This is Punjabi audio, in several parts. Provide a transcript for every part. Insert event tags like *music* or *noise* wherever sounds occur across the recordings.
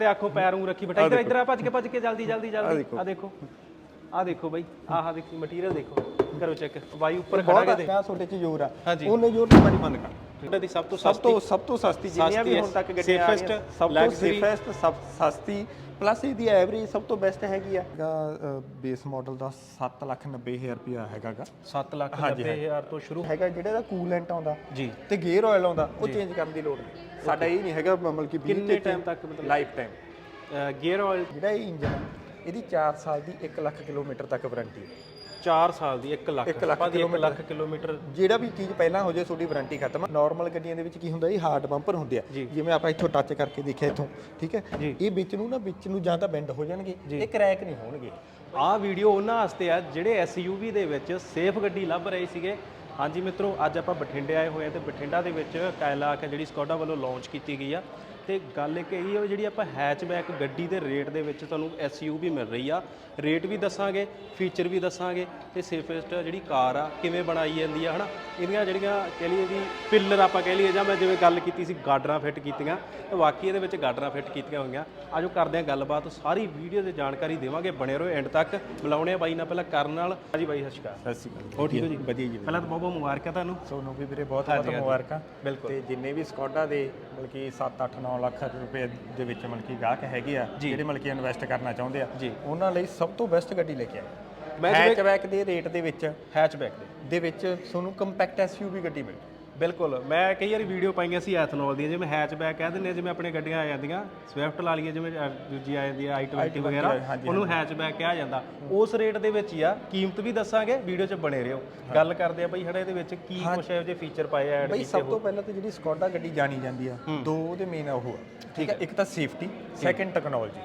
ਤੇ ਆਖੋ ਪੈਰ ਨੂੰ ਰੱਖੀ ਬੈਠਾ ਇੱਧਰ ਇੱਧਰ ਆ ਭੱਜ ਕੇ ਭੱਜ ਕੇ ਜਲਦੀ ਜਲਦੀ ਜਲਦੀ। ਆ ਦੇਖੋ। ਆ ਦੇਖੋ ਬਾਈ ਆਹ ਦੇਖੀ ਮਟੀਰੀਅਲ ਦੇਖੋ। ਕਰੋ ਚੈੱਕ ਬਾਈ ਉੱਪਰ ਖੜਾ ਬਹੁਤ ਕੇ ਦੇ ਕਿਆ ਤੁਹਾਡੇ ਚ ਜ਼ੋਰ ਆ। ਉਹਨੇ ਜ਼ੋਰ ਨਹੀਂ ਬੜੀ ਬੰਦ ਕਰ। ਇਹਨਾਂ ਦੀ ਸਭ ਤੋਂ ਸਭ ਸਸਤੀ ਤੋਂ ਸਭ ਤੋਂ ਸਸਤੀ ਜਿੰਨੀਆਂ ਵੀ ਹੁਣ ਤੱਕ ਗੱਡੀਆਂ ਆ ਰਹੀਆਂ, ਸਭ ਤੋਂ। ਸੇਫੈਸਟ ਸਭ ਸਸਤੀ ਪਲੱਸ ਇਹਦੀ ਐਵਰੇਜ ਸਭ ਤੋਂ ਬੈਸਟ ਹੈਗੀ ਆ। ਬੇਸ ਮਾਡਲ ਦਾ 790000 ਰੁਪਿਆ ਹੈਗਾਗਾ। 7 ਲੱਖ ਹਾਂਜੀ, 90 ਹਜ਼ਾਰ ਤੋਂ ਸ਼ੁਰੂ ਹੈਗਾ ਜਿਹੜੇ ਦਾ ਕੂਲੈਂਟ ਆਉਂਦਾ ਜੀ। ਤੇ ਗੇਅਰ ਆਇਲ ਆਉਂਦਾ ਉਹ ਚੇਂਜ ਕਰਨ ਦੀ ਲੋੜ ਨਹੀਂ। ਸਾਡਾ ਇਹ ਨਹੀਂ ਹੈਗਾ ਮਤਲਬ ਕਿ 20 ਕਿੰਨੇ ਟਾਈਮ ਤੱਕ ਮਤਲਬ ਲਾਈਫ ਟਾਈਮ ਗੇਅਰ ਆਇਲ ਜਿਹੜਾ ਇਹ ਇੰਜਨ ਹੈ ਇਹਦੀ 4 ਸਾਲ ਦੀ 1 ਲੱਖ ਕਿਲੋਮੀਟਰ ਤੱਕ ਵਾਰੰਟੀ ਹੈ 4 ਸਾਲ ਦੀ 1 ਲੱਖ। ਇੱਕ ਲੱਖ ਆਪਾਂ ਦੀ 1 ਲੱਖ ਕਿਲੋਮੀਟਰ। ਜਿਹੜਾ ਵੀ ਚੀਜ਼ ਪਹਿਲਾਂ ਹੋ ਜਾਏ ਤੁਹਾਡੀ ਵਾਰੰਟੀ ਖਤਮ ਨਾਰਮਲ ਗੱਡੀਆਂ ਦੇ ਵਿੱਚ ਕੀ ਹੁੰਦਾ ਇਹ ਹਾਰਡ ਬੰਪਰ ਹੁੰਦੇ ਆ। ਜਿਵੇਂ ਆਪਾਂ ਇੱਥੋਂ ਟੱਚ ਕਰਕੇ ਦੇਖਿਆ ਇੱਥੋਂ ਠੀਕ ਹੈ? ਇਹ ਵਿੱਚ ਨੂੰ ਨਾ ਵਿੱਚ ਨੂੰ ਜਾਂ ਤਾਂ ਬੈਂਡ ਹੋ ਜਾਣਗੇ ਇਹ ਕਰੈਕ ਨਹੀਂ ਹੋਣਗੇ। ਆਹ ਵੀਡੀਓ ਉਹਨਾਂ ਵਾਸਤੇ ਆ ਜਿਹੜੇ ਐਸਯੂਵੀ ਦੇ ਵਿੱਚ ਸੇਫ ਗੱਡੀ ਲੱਭ ਰਹੇ ਸੀਗੇ। ਹਾਂਜੀ ਮਿੱਤਰੋ ਅੱਜ ਆਪਾਂ ਬਠਿੰਡੇ ਆਏ ਹੋਏ ਆ ਤੇ ਬਠਿੰਡਾ ਦੇ ਵਿੱਚ ਕਾਇਲਾਕ ਜਿਹੜੀ ਸਕੋਡਾ ਵੱਲੋਂ ਲਾਂਚ ਕੀਤੀ ਗਈ ਆ। ਤੇ ਗੱਲ ਇੱਕ ਇਹ ਹੈ ਵੀ ਜਿਹੜੀ ਆਪਾਂ ਹੈਚਬੈਕ ਗੱਡੀ ਦੇ ਰੇਟ ਦੇ ਵਿੱਚ ਤੁਹਾਨੂੰ ਐਸਯੂਵੀ ਮਿਲ ਰਹੀ ਆ। ਰੇਟ ਵੀ ਦੱਸਾਂਗੇ ਫੀਚਰ ਵੀ ਦੱਸਾਂਗੇ ਤੇ ਸੇਫੈਸਟ ਜਿਹੜੀ ਕਾਰ ਆ ਕਿਵੇਂ ਬਣਾਈ ਜਾਂਦੀ ਆ ਹਨਾ? ਇਹਦੀਆਂ ਜਿਹੜੀਆਂ ਕਹਿ ਲਈਏ ਵੀ ਪਿੱਲਰ ਆਪਾਂ ਕਹਿ ਲਈਏ ਜਾਂ ਮੈਂ ਜਿਵੇਂ ਗੱਲ ਕੀਤੀ ਸੀ ਗਾਡਰਾਂ ਫਿੱਟ ਕੀਤੀਆਂ ਤੇ ਵਾਕਈ ਇਹਦੇ ਵਿੱਚ ਗਾਡਰਾਂ ਫਿੱਟ ਕੀਤੀਆਂ ਹੋਈਆਂ। ਆਜੋ ਕਰਦੇ ਆ ਗੱਲਬਾਤ ਸਾਰੀ ਵੀਡੀਓ ਦੀ ਜਾਣਕਾਰੀ ਦੇਵਾਂਗੇ ਬਣੇ ਰਹੋ ਐਂਡ ਤੱਕ। ਬੁਲਾਉਣੇ ਆ ਬਾਈ ਨਾਲ ਪਹਿਲਾਂ ਕਰਨ ਨਾਲ। ਹਾਂਜੀ ਬਾਈ ਸਤਿ ਸ਼੍ਰੀ ਅਕਾਲ। ਸਤਿ ਸ਼੍ਰੀ ਅਕਾਲ ਹੋ ਠੀਕ ਹੋ ਜੀ? ਵਧੀਆ ਜੀ ਪਹਿਲਾਂ ਤਾਂ ਬਹੁਤ ਬਹੁਤ ਮੁਬਾਰਕਾਂ ਤੁਹਾਨੂੰ। ਸੋਨੂੰ ਵੀ ਵੀਰੇ ਬਹੁਤ ਬਹੁਤ ਮੁਬਾਰਕਾਂ। ਬਿਲਕੁਲ। ਤੇ ਜਿੰਨੇ ਵੀ ਸਕੋਡਾ ਦੇ ਮਤਲਬ ਕਿ 7 8 9 ਲੱਖ ਰੁਪਏ ਦੇ ਵਿੱਚ ਮਤਲਬ ਕਿ ਗਾਹਕ ਹੈਗੇ ਆ ਜਿਹੜੇ ਮਤਲਬ ਕਿ ਇਨਵੈਸਟ ਕਰਨਾ ਚਾਹੁੰਦੇ ਆ। ਉਹਨਾਂ ਲਈ ਸਭ ਤੋਂ ਬੈਸਟ ਗੱਡੀ ਲੈ ਕੇ ਆਏ। ਹੈਚਬੈਕ ਦੇ ਰੇਟ ਦੇ ਵਿੱਚ ਹੈਚਬੈਕ ਦੇ। ਵਿੱਚ ਤੁਹਾਨੂੰ ਕੰਪੈਕਟ ਐਸਯੂਵੀ ਗੱਡੀ ਮਿਲ ਬਿਲਕੁਲ। ਮੈਂ ਕਈ ਵਾਰੀ ਵੀਡੀਓ ਪਾਈਆਂ ਸੀ ਐਥਨੋਲ ਦੀਆਂ ਜਿਵੇਂ ਹੈਚਬੈਕ ਕਹਿ ਦਿੰਦੇ ਆ ਜਿਵੇਂ ਆਪਣੇ ਗੱਡੀਆਂ ਆ ਜਾਂਦੀਆਂ ਸਵਿਫਟ ਲਾ ਲਈਏ ਜਿਵੇਂ ਅਹ, ਦੂਜੀ ਆ ਜਾਂਦੀ ਆ i20 ਵਗੈਰਾ ਉਹਨੂੰ ਹੈਚਬੈਕ ਕਿਹਾ ਜਾਂਦਾ। ਉਸ ਰੇਟ ਦੇ ਵਿੱਚ ਹੀ ਆ ਕੀਮਤ ਵੀ ਦੱਸਾਂਗੇ ਵੀਡੀਓ 'ਚ ਬਣੇ ਰਹੋ। ਗੱਲ ਕਰਦੇ ਆ ਬਈ ਹੜੇ ਇਹਦੇ ਵਿੱਚ ਕੀ ਕੁਛ ਇਹੋ ਜਿਹੇ ਫੀਚਰ ਪਾਏ ਆ ਐਡ ਬਈ ਸਭ ਤੋਂ ਪਹਿਲਾਂ ਤਾਂ ਜਿਹੜੀ ਸਕੋਡਾ ਗੱਡੀ ਜਾਣੀ ਜਾਂਦੀ ਆ ਦੋ ਉਹਦੇ ਮੇਨ ਉਹ ਆ। ਠੀਕ ਹੈ ਇੱਕ ਤਾਂ ਸੇਫਟੀ ਸੈਕੰਡ ਟੈਕਨੋਲੋਜੀ